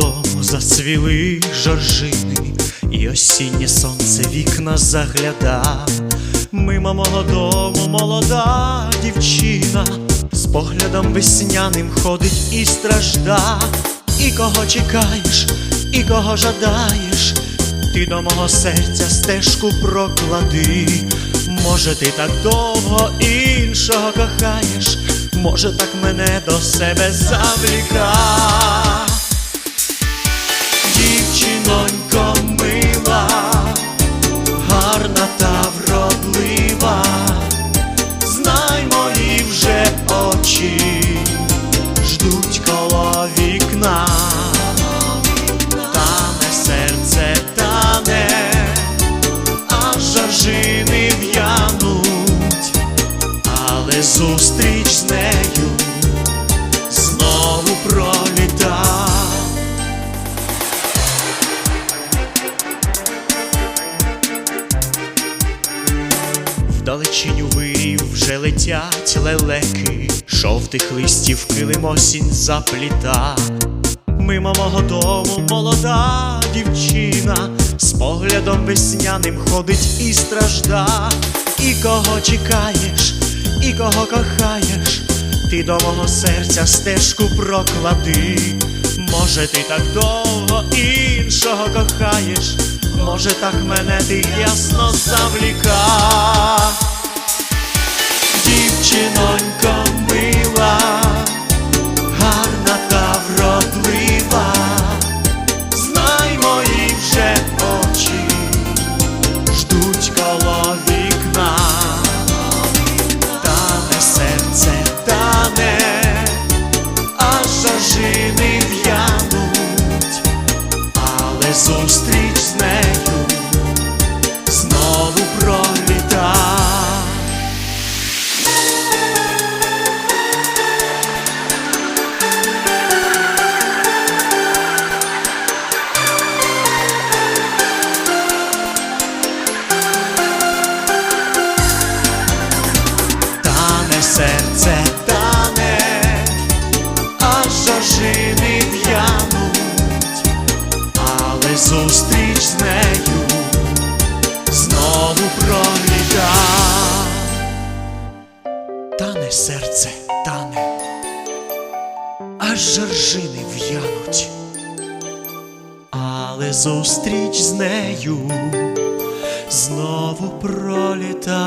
Дому зацвіли жоржини, і осіннє сонце вікна загляда. Мимо мого дому молода дівчина, з поглядом весняним ходить і стражда. І кого чекаєш, і кого жадаєш, ти до мого серця стежку проклади. Може, ти так довго іншого кохаєш, може, так мене до себе завліка. Але зустріч з нею знову проліта. Вдалечінь у вирів вже летять лелеки, жовтих листів килим осінь запліта. Мимо мого дому молода дівчина, з поглядом весняним ходить і стражда. І кого чекаєш, і кого кохаєш, ти до мого серця стежку проклади. Може, ти так довго іншого кохаєш, може, так мене ти ясно завліка. Дівчинонько зустріч з нею знову проліта. Тане серце тане, аж жажини зустріч з нею знову проліта. Тане серце тане, аж жоржини в'януть, але зустріч з нею знову проліта.